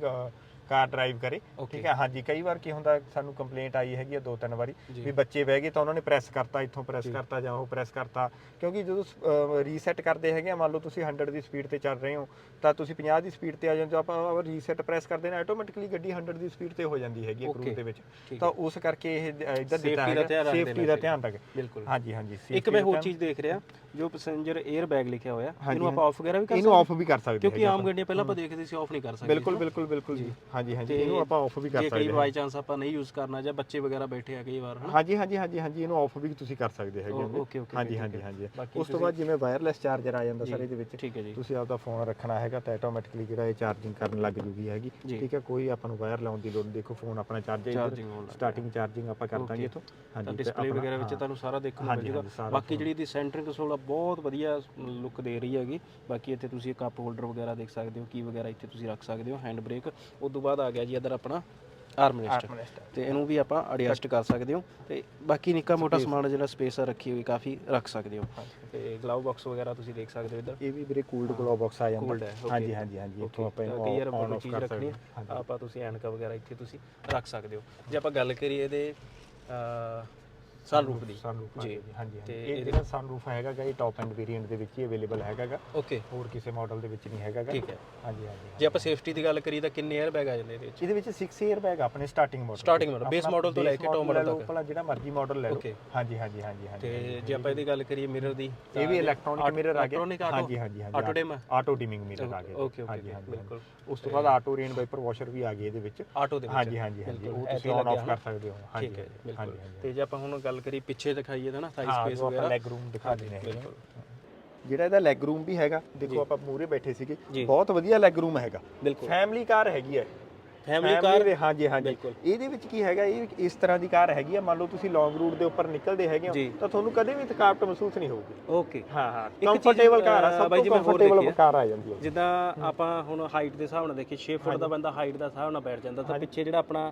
ਕਾਰ ਡਰਾਈਵ ਕਰੇ। ਠੀਕ ਹੈ ਹਾਂਜੀ ਕਈ ਵਾਰ ਕੀ ਹੁੰਦਾ ਸਾਨੂੰ ਕੰਪਲੇਂਟ ਆਈ ਹੈਗੀ ਆ ਦੋ ਤਿੰਨ ਵਾਰੀ ਵੀ ਬੱਚੇ ਬਹਿ ਗਏ ਤਾਂ ਉਹਨਾਂ ਨੇ ਪ੍ਰੈਸ ਕਰਤਾ ਇੱਥੋਂ ਪ੍ਰੈਸ ਕਰਤਾ ਜਾਂ ਉਹ ਪ੍ਰੈਸ ਕਰਤਾ। ਕਿਉਂਕਿ ਜਦੋਂ ਰੀਸੈਟ ਕਰਦੇ ਹੈਗੇ ਆ ਮੰਨ ਲਓ ਤੁਸੀਂ 100 ਦੀ ਸਪੀਡ ਤੇ ਚੱਲ ਰਹੇ ਹੋ ਤਾਂ ਤੁਸੀਂ 50 ਦੀ ਸਪੀਡ ਤੇ ਆ ਜਾਂਦੇ ਹੋ ਆਪਾਂ ਰੀਸੈਟ ਪ੍ਰੈਸ ਕਰਦੇ ਨੇ ਆਟੋਮੈਟਿਕਲੀ ਗੱਡੀ 100 ਦੀ ਸਪੀਡ ਤੇ ਹੋ ਜਾਂਦੀ ਹੈਗੀ ਕਰੂਜ਼ ਦੇ ਵਿੱਚ। ਤਾਂ ਉਸ ਕਰਕੇ ਇਹ ਇੱਧਰ ਦਿੱਤਾ ਰੱਖਦੇ ਸੇਫਟੀ ਦਾ ਧਿਆਨ ਰੱਖ ਬਿਲਕੁਲ। ਹਾਂਜੀ ਹਾਂਜੀ ਇੱਕ ਮੈਂ ਹੋਰ ਚੀਜ਼ ਦੇਖ ਰਿਹਾ ਜੋ ਪੈਸੇਂਜਰ 에ਅਰ ਬੈਗ ਲਿਖਿਆ ਹੋਇਆ ਇਹਨੂੰ ਆਪਾਂ ਆਫ ਵਗੈਰਾ ਵੀ ਕਰ ਇਹਨੂੰ ਸਕਦੇ ਆਫ ਵੀ ਕਰ ਸਕਦੇ ਕਿਉਂਕਿ ਆਮ ਗੱਡੀਆਂ ਪਹਿਲਾਂ ਆਪਾਂ ਦੇਖਦੇ ਸੀ ਆਫ ਨਹੀਂ ਕਰ ਸਕਦੇ ਬਿਲਕੁਲ ਬਿਲਕੁਲ ਬਿਲਕੁਲ ਜੀ। ਹਾਂਜੀ ਹਾਂਜੀ ਇਹਨੂੰ ਆਪਾਂ ਆਫ ਵੀ ਕਰ ਜੇ ਸਕਦੇ ਕਈ ਬਾਈ ਚਾਂਸ ਆਪਾਂ ਨਹੀਂ ਯੂਜ਼ ਕਰਨਾ ਜਾਂ ਬੱਚੇ ਵਗੈਰਾ ਬੈਠੇ ਆ ਕਈ ਵਾਰ ਹਨਾ? ਹਾਂਜੀ ਹਾਂਜੀ ਹਾਂਜੀ ਹਾਂਜੀ ਇਹਨੂੰ ਆਫ ਵੀ ਤੁਸੀਂ ਕਰ ਸਕਦੇ ਹੈਗੇ ਓ- ਹੋ ਓਕੇ, ਓਕੇ, ਹਾਂਜੀ ਹਾਂਜੀ ਹੈ। ਹਾਂਜੀ। ਉਸ ਤੋਂ ਬਾਅਦ ਜਿਵੇਂ ਵਾਇਰਲੈਸ ਚਾਰਜਰ ਆ ਜਾਂਦਾ ਸਰ ਇਹਦੇ ਵਿੱਚ ਠੀਕ ਹੈ ਜੀ। ਤੁਸੀਂ ਆਪਦਾ ਫੋਨ ਰੱਖਣਾ ਹੈਗਾ ਤਾਂ ਆਟੋਮੈਟਿਕਲੀ ਜਿਹੜਾ ਇਹ ਚਾਰਜਿੰਗ ਕਰਨ ਲੱਗ ਜੂਗੀ ਹੈਗੀ। ਜੀ। ਠੀਕ ਹੈ ਕੋਈ ਆਪਾਂ ਨੂੰ ਵਾਇਰ ਲਾਉਣ ਦੀ ਲੋੜ ਨਹੀਂ। ਦੇਖੋ ਫੋਨ ਆਪਣਾ ਚਾਰਜ ਹੈ Charging ਹੋਣ ਲੱਗ ਸਟਾਰਟਿੰਗ ਚਾਰਜਿੰਗ ਆਪਾਂ ਕਰ ਦਾਂਗੇ ਇਥੋਂ। ਹਾਂਜੀ ਡਿਸਪਲੇ ਵਗੈਰਾ ਵਿੱਚ ਤੁਹਾਨੂੰ ਸਾਰਾ ਦੇਖਣ ਨੂੰ ਹਾਂਜੀ, ਮਿਲ ਹਾਂਜੀ, ਜੂਗਾ ਸਾਰਾ ਬਾਕੀ ਜਿਹੜੀ ਇਹਦੀ ਸੈਂਟਰਿੰਗ ਕੰਸੋਲ ਆ ਬਹੁਤ ਵਧੀਆ ਲੁੱਕ ਦੇ ਰਹੀ ਹੈਗੀ। ਬਾਕੀ ਇੱਥੇ ਤੁਸੀਂ ਕੱਪ ਹੋਲਡਰ ਵਗੈਰਾ ਦੇਖ ਸਕਦੇ ਹੋ ਕੀ ਵਗੈਰਾ ਇੱਥੇ ਤੁਸੀਂ ਰੱਖ ਸਕਦੇ ਹੋ ਹੈਂਡ ਬ੍ਰੇਕ ਤੋਂ ਬਾਅਦ ਆ ਗਿਆ ਜੀ ਇਧਰ ਆਪਣਾ ਆਰਮਰੈਸਟ ਤੇ ਇਹਨੂੰ ਵੀ ਆਪਾਂ ਐਡਜਸਟ ਕਰ ਸਕਦੇ ਹੋ। ਤੇ ਬਾਕੀ ਨਿੱਕਾ ਮੋਟਾ ਸਮਾਨ ਜਿਹੜਾ ਸਪੇਸ ਆ ਰੱਖੀ ਹੋਈ ਕਾਫੀ ਰੱਖ ਸਕਦੇ ਹੋ। ਤੇ ਗਲਵ ਬਾਕਸ ਵਗੈਰਾ ਤੁਸੀਂ ਦੇਖ ਸਕਦੇ ਹੋ ਇਧਰ। ਇਹ ਵੀ ਵੀਰੇ ਕੂਲਡ ਗਲੋ ਬਾਕਸ ਆ ਜਾਂਦਾ। ਹਾਂਜੀ ਹਾਂਜੀ ਹਾਂਜੀ। ਇੱਥੋਂ ਆਪਾਂ ਇਹਨੂੰ ਕਈ ਵਾਰ ਆਪਾਂ off ਚੀਜ਼ ਰੱਖਣੀ ਸਕਦੇ ਹੈ। ਆਪਾਂ ਤੁਸੀਂ ਐਨਕਾ ਵਗੈਰਾ ਇੱਥੇ ਤੁਸੀਂ ਰੱਖ ਸਕਦੇ ਹੋ। ਜੇ ਆਪਾਂ ਗੱਲ ਕਰੀਏ ਇਹਦੇ ਸਨਰੂਫ ਦੀ। ਸਨਰੂਫ ਜੀ। ਹਾਂਜੀ ਹਾਂਜੀ ਤੇ ਇਹ ਜਿਹੜਾ ਸਨਰੂਫ ਹੈਗਾ ਗਾ, ਇਹ ਟੌਪ ਐਂਡ ਵੇਰੀਐਂਟ ਦੇ ਵਿੱਚ ਹੀ ਅਵੇਲੇਬਲ ਹੈਗਾ ਗਾ। ਓਕੇ ਹੋਰ ਕਿਸੇ ਮਾਡਲ ਦੇ ਵਿੱਚ ਨਹੀਂ ਹੈਗਾ ਗਾ। ਠੀਕ ਹੈ। ਹਾਂਜੀ ਹਾਂਜੀ ਜੇ ਆਪਾਂ ਸੇਫਟੀ ਦੀ ਗੱਲ ਕਰੀਏ ਤਾਂ ਕਿੰਨੇ 에ਅਰ ਬੈਗ ਆ ਜਾਂਦੇ ਇਹਦੇ ਵਿੱਚ? ਇਹਦੇ ਵਿੱਚ 6 에ਅਰ ਬੈਗ ਆਪਣੇ starting model starting model base model ਤੋਂ ਲੈ ਕੇ ਟੌਪ ਮਾਡਲ ਤੱਕ। ਭਲਾ ਜਿਹੜਾ ਮਰਜ਼ੀ ਮਾਡਲ ਲੈ ਲਓ। ਹਾਂਜੀ ਹਾਂਜੀ ਹਾਂਜੀ ਹਾਂਜੀ ਤੇ ਜੇ ਆਪਾਂ ਇਹਦੀ ਗੱਲ ਕਰੀਏ ਮਿਰਰ ਦੀ ਇਹ ਵੀ ਇਲੈਕਟ੍ਰੋਨਿਕ ਮਿਰਰ ਆ ਗਿਆ ਹਾਂਜੀ ਹਾਂਜੀ ਹਾਂਜੀ auto dim? Auto dimming mirror ਆ ਗਿਆ ਓਕੇ ਓਕੇ ਹਾਂਜੀ ਹਾਂਜੀ ਬਿਲਕੁਲ। ਉਸ ਤੋਂ ਬਾਅਦ ਆਟੋ ਰੇਨ ਵਾਈਪਰ ਵਾਸ਼ਰ ਵੀ ਆ ਗਏ ਇਹਦੇ ਵਿੱਚ। ਆਟੋ ਦੇ ਵਿੱਚ। ਹਾਂਜੀ ਹਾਂਜੀ ਹਾਂਜੀ ਉਹ ਤੁਸੀਂ ਆਨ ਆਫ ਕਰ ਸਕਦੇ ਹੋ। ਹਾਂਜੀ ਠੀਕ ਹੈ ਜੀ, ਹਾਂਜੀ। ਤੇ ਜੇ ਆਪਾਂ ਹੁਣ ਗੱਲ ਕਰੀਏ ਪਿੱਛੇ ਦਿਖਾਈਏ ਤਾਂ ਨਾ ਥਾਈ ਹਾਂ ਸਪੇਸ ਜੋ ਆਪਾਂ ਵਗੈਰਾ। ਲੈਗ ਰੂਮ ਦਿਖਾ ਦਿੰਦੇ ਹੈਗੇ। ਬਿਲਕੁਲ। ਜਿਹੜਾ ਇਹਦਾ ਲੈਗ ਰੂਮ ਵੀ ਹੈਗਾ ਦੇਖੋ ਆਪਾਂ ਮੂਰੇ ਬੈਠੇ ਸੀਗੇ ਜੀ। ਬਹੁਤ ਵਧੀਆ ਲੈਗ ਰੂਮ ਹੈਗਾ। ਬਿਲਕੁਲ। ਫੈਮਿਲੀ ਕਾਰ ਹੈਗੀ ਹੈ। ਫੈਮਿਲੀ ਕਾਰ ਦੇ ਹਾਂਜੀ ਹਾਂਜੀ। ਬਿਲਕੁਲ। ਇਹਦੇ ਵਿੱਚ ਕੀ ਹੈਗਾ ਇਹ ਇਸ ਤਰ੍ਹਾਂ ਦੀ ਕਾਰ ਹੈਗੀ ਆ। ਮੰਨ ਲਓ ਤੁਸੀਂ ਲੌਂਗ ਰੂਟ ਦੇ ਉੱਪਰ ਨਿਕਲਦੇ ਹੈਗੇ ਜੀ। ਹੋ ਤਾਂ ਤੁਹਾਨੂੰ ਕਦੇ ਵੀ ਥਕਾਵਟ ਮਹਿਸੂਸ ਨਹੀਂ ਹੋਊਗੀ। ਓਕੇ ਹਾਂ ਹਾਂ। ਚੀਜ਼, ਕੰਫਰਟੇਬਲ ਕਾਰ ਆ ਅਹ, ਸਭ ਬਾਈ ਤੋਂ ਜੀ ਮੈਂ ਹੋਰ ਕੰਫਰਟੇਬਲ ਦੇਖੀ ਆ। ਕਾਰ ਆ ਜਾਂਦੀ ਹੈ। ਜਿੱਦਾਂ ਆਪਾਂ ਹੁਣ ਹਾਈਟ ਦੇ ਹਿਸਾਬ ਨਾਲ ਦੇਖੀਏ 6 ਫੁੱਟ ਦਾ ਬੰਦਾ ਹਾਈਟ ਦਾ ਹਿਸਾਬ ਨਾਲ ਬੈਠ ਜਾਂਦਾ ਤਾਂ ਪਿੱਛੇ ਜਿਹੜਾ ਆਪਣਾ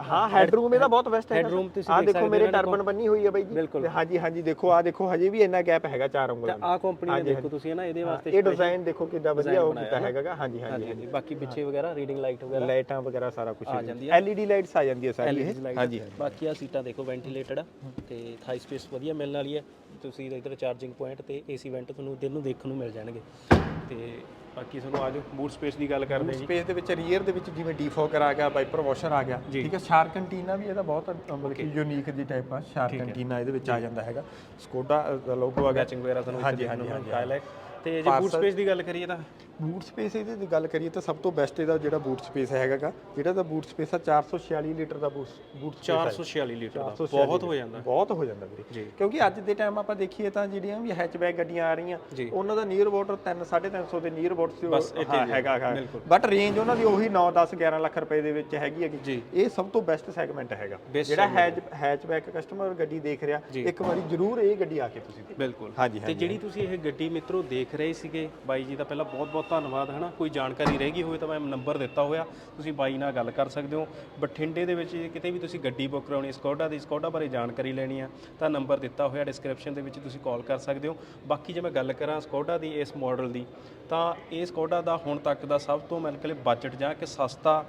ਹਾਂ ਹੈਡ ਰੂਮ ਇਹਦਾ ਬਹੁਤ ਬੈਸਟ ਹੈ headroom ਤੁਸੀਂ ਆ ਦੇਖ ਮੇਰੇ ਹੋ ਟਰਬਨ ਬੰਨੀ ਹੋਈ ਹੈ ਬਾਈ ਜੀ। ਹਾਂਜੀ ਹਾਂਜੀ ਦੇਖੋ ਆ ਦੇਖੋ ਹਜੇ ਵੀ ਇੰਨਾ ਗੈਪ ਹੈਗਾ ਚਾਰ ਉਂਗਲਾਂ ਦਾ ਆ ਕੰਪਨੀ ਨੇ ਦੇਖੋ ਤੁਸੀਂ ਹੈ ਨਾ ਇਹਦੇ ਵਾਸਤੇ ਇਹ ਡਿਜ਼ਾਈਨ ਦੇਖੋ ਕਿੰਨਾ ਵਧੀਆ ਉਹ ਕੀਤਾ ਹੈਗਾ। ਗਾ। ਹਾਂਜੀ ਹਾਂਜੀ ਹਾਂਜੀ। ਬਾਕੀ ਪਿੱਛੇ ਵਗੈਰਾ ਰੀਡਿੰਗ ਲਾਈਟ ਵਗੈਰਾ? ਲਾਈਟਾਂ ਵਗੈਰਾ ਸਾਰਾ ਕੁਝ ਆ ਜਾਂਦੀ ਐਲਈਡੀ ਲਾਈਟਸ ਆ ਜਾਂਦੀ ਹੈ ਸਾਰੀ ਇਹ। ਹਾਂਜੀ। ਬਾਕੀ ਆ ਸੀਟਾਂ ਦੇਖੋ ਵੈਂਟੀਲੇਟਡ ਆ। ਤੇ ਥਾਈ ਸਪੇਸ ਵਧੀਆ ਮਿਲਣ ਵਾਲੀ ਹੈ। ਤੁਸੀਂ ਇਧਰ ਚਾਰਜਿੰਗ ਪੁਆਇੰਟ ਤੇ ਏਸੀ ਵੈਂਟ ਤੁਹਾਨੂੰ ਦਿਨ ਨੂੰ ਦੇਖਣ ਨੂੰ ਮਿਲ ਜਾਣਗੇ। ਤੇ ਬਾਕੀ ਤੁਹਾਨੂੰ ਆਜੋ ਬੂਟ ਸਪੇਸ ਦੀ ਗੱਲ ਕਰਦੇ ਹਾਂ ਜੀ। ਸਪੇਸ ਦੇ ਵਿੱਚ ਰੀਅਰ ਦੇ ਵਿੱਚ ਜਿਵੇਂ ਡੀਫੋਕਰ ਆ ਗਿਆ ਵਾਈਪਰ ਵਾਸ਼ਰ ਆ ਗਿਆ ਠੀਕ ਹੈ? ਸ਼ਾਰਕ ਐਂਟੀਨਾ ਵੀ ਇਹਦਾ ਬਹੁਤ ਮਤਲਬ ਕਿ ਯੂਨੀਕ ਦੀ ਟਾਈਪ ਆ ਸ਼ਾਰਕ ਐਂਟੀਨਾ ਇਹਦੇ ਵਿੱਚ ਆ ਜਾਂਦਾ ਹੈਗਾ। ਸਕੋਡਾ ਦਾ ਲੋਗੋ ਆ ਗਿਆ। ਮੈਚਿੰਗ ਵਗੈਰਾ ਤੁਹਾਨੂੰ ਹਾਂਜੀ ਹਾਂਜੀ ਹਾਂਜੀ ਕਾਇਲ ਹੈ ਤੇ ਜੇ ਬੂਟ ਸਪੇਸ ਦੀ ਗੱਲ ਕਰੀਏ ਤਾਂ? ਬੂਟ ਸਪੇਸ ਇਹਦੀ ਦੀ ਗੱਲ ਕਰੀਏ ਤਾਂ ਸਭ ਤੋਂ ਬੈਸਟ ਇਹਦਾ ਜਿਹੜਾ ਬੂਟ ਸਪੇਸ ਹੈਗਾਗਾ ਜਿਹੜਾ ਦਾ ਬੂਟ ਸਪੇਸ ਆ 446 ਲੀਟਰ ਦਾ ਬੂਟ ਬੂਟ 446 ਲੀਟਰ ਦਾ। ਬਹੁਤ ਹੋ ਜਾਂਦਾ। ਬਹੁਤ ਹੋ ਜਾਂਦਾ ਵੀਰੇ। ਕਿਉਂਕਿ ਅੱਜ ਦੇ ਟਾਈਮ ਆਪਾਂ ਦੇਖੀਏ ਤਾਂ ਜਿਹੜੀਆਂ ਵੀ ਹੈਚਬੈਕ ਗੱਡੀਆਂ ਆ ਰਹੀਆਂ ਉਹਨਾਂ ਦਾ ਨੀਅਰ ਅਬਾਊਟ 3 350 ਦੇ ਨੀਅਰ ਅਬਾਊਟ ਹੈਗਾ ਬਟ ਰੇਂਜ ਉਹਨਾਂ ਦੀ ਉਹੀ 9 10 11 ਲੱਖ ਰੁਪਏ ਦੇ ਵਿੱਚ ਹੈਗੀ ਹੈਗੀ। ਇਹ ਸਭ ਤੋਂ ਬੈਸਟ ਸੈਗਮੈਂਟ ਹੈਗਾ। ਜਿਹੜਾ ਹੈਚ ਹੈਚਬੈਕ ਕਸਟਮਰ ਗੱਡੀ ਦੇਖ ਰਿਹਾ ਇੱਕ ਵਾਰੀ ਜ਼ਰੂਰ ਇਹ ਗੱਡੀ ਆ ਕੇ ਤੁਸੀਂ ਬਿਲਕੁਲ। ਹਾਂਜੀ ਤੇ ਜਿਹੜੀ ਤੁਸੀਂ ਇਹ ਗੱਡੀ ਮਿੱਤਰੋ ਦੇਖ ਰਹੇ ਸੀਗੇ। ਬਾਈ ਜੀ ਦਾ ਪਹਿਲਾਂ ਬਹੁਤ-ਬਹੁਤ ਧੰਨਵਾਦ, ਹਨਾ? ਕੋਈ ਜਾਣਕਾਰੀ ਰਹਿ ਗਈ ਹੋਵੇ ਤਾਂ ਮੈਂ ਨੰਬਰ ਦਿੱਤਾ ਹੋਇਆ। ਤੁਸੀਂ ਬਾਈ ਨਾਲ ਗੱਲ ਕਰ ਸਕਦੇ ਹੋ। ਬਠਿੰਡੇ ਦੇ ਵਿੱਚ ਜੇ ਕਿਤੇ ਵੀ ਤੁਸੀਂ ਗੱਡੀ ਬੁੱਕ ਕਰਾਉਣੀ ਸਕੋਡਾ ਦੀ, ਸਕੋਡਾ ਬਾਰੇ ਜਾਣਕਾਰੀ ਲੈਣੀ ਆ ਤਾਂ ਨੰਬਰ ਦਿੱਤਾ ਹੋਇਆ ਡਿਸਕ੍ਰਿਪਸ਼ਨ ਦੇ ਵਿੱਚ ਤੁਸੀਂ ਕਾਲ ਕਰ ਸਕਦੇ ਹੋ। ਬਾਕੀ ਜੇ ਮੈਂ ਗੱਲ ਕਰਾਂ ਸਕੋਡਾ ਦੀ, ਇਸ ਮਾਡਲ ਦੀ, ਤਾਂ ਇਹ ਸਕੋਡਾ ਦਾ ਹੁਣ ਤੱਕ ਦਾ ਸਭ ਤੋਂ ਮੈਨੂੰ ਕਹਿੰਦੇ ਬਜਟ ਜਾਂ ਕਿ ਸਸਤਾ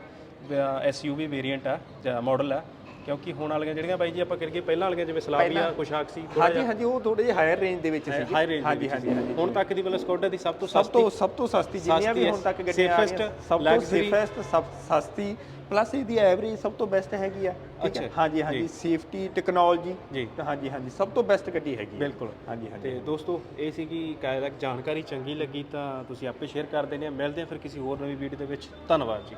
ਐਸਯੂਵੀ ਵੇਰੀਐਂਟ ਆ ਜਾਂ ਮਾਡਲ ਆ ਕਿਉਂਕਿ ਹੁਣ ਵਾਲੀਆਂ ਜਿਹੜੀਆਂ ਬਾਈ ਜੀ ਆਪਾਂ ਕਰੀਏ ਪਹਿਲਾਂ ਵਾਲੀਆਂ ਜਿਵੇਂ ਸਲਾਵੀਆ ਕੁਸ਼ਾਕ ਸੀ ਹਾਂਜੀ ਹਾਂਜੀ ਉਹ ਥੋੜੇ ਜਿਹੇ ਹਾਇਰ ਰੇਂਜ ਦੇ ਵਿੱਚ ਸੀ ਰੇਂਜ ਹਾਂਜੀ ਹਾਂਜੀ ਹੁਣ ਤੱਕ ਦੀ ਮਤਲਬ ਸਕੋਡਾ ਦੀ ਸਭ ਤੋਂ ਸਭ ਤੋਂ ਸਭ ਤੋਂ ਸਸਤੀ ਜਿੰਨੀਆਂ ਵੀ ਸਸਤੀ, ਹੁਣ ਤੱਕ ਗੱਡੀਆਂ ਆ ਰਹੀਆਂ ਸਭ ਤੋਂ। ਸੇਫੈਸਟ ਸਭ ਸਸਤੀ। ਪਲੱਸ ਇਹਦੀ ਐਵਰੇਜ ਸਭ ਤੋਂ ਬੈਸਟ ਹੈਗੀ ਆ ਠੀਕ ਹੈ? ਹਾਂਜੀ ਹਾਂਜੀ ਸੇਫਟੀ ਟੈਕਨੋਲੋਜੀ ਜੀ। ਹਾਂਜੀ ਹਾਂਜੀ ਸਭ ਤੋਂ ਬੈਸਟ ਗੱਡੀ ਹੈਗੀ। ਬਿਲਕੁਲ। ਹਾਂਜੀ ਹਾਂਜੀ। ਤੇ ਦੋਸਤੋ ਇਹ ਸੀ ਕਿ ਕਾਇਦਾ ਜਾਣਕਾਰੀ ਚੰਗੀ ਲੱਗੀ ਤਾਂ ਤੁਸੀਂ ਆਪੇ ਸ਼ੇਅਰ ਕਰ ਦੇਣੀ ਆ। ਮਿਲਦੇ ਆ ਫਿਰ ਕਿਸੇ ਹੋਰ ਨਵੀਂ ਵੀਡੀਓ ਦੇ ਵਿੱਚ। ਧੰਨਵਾਦ ਜੀ।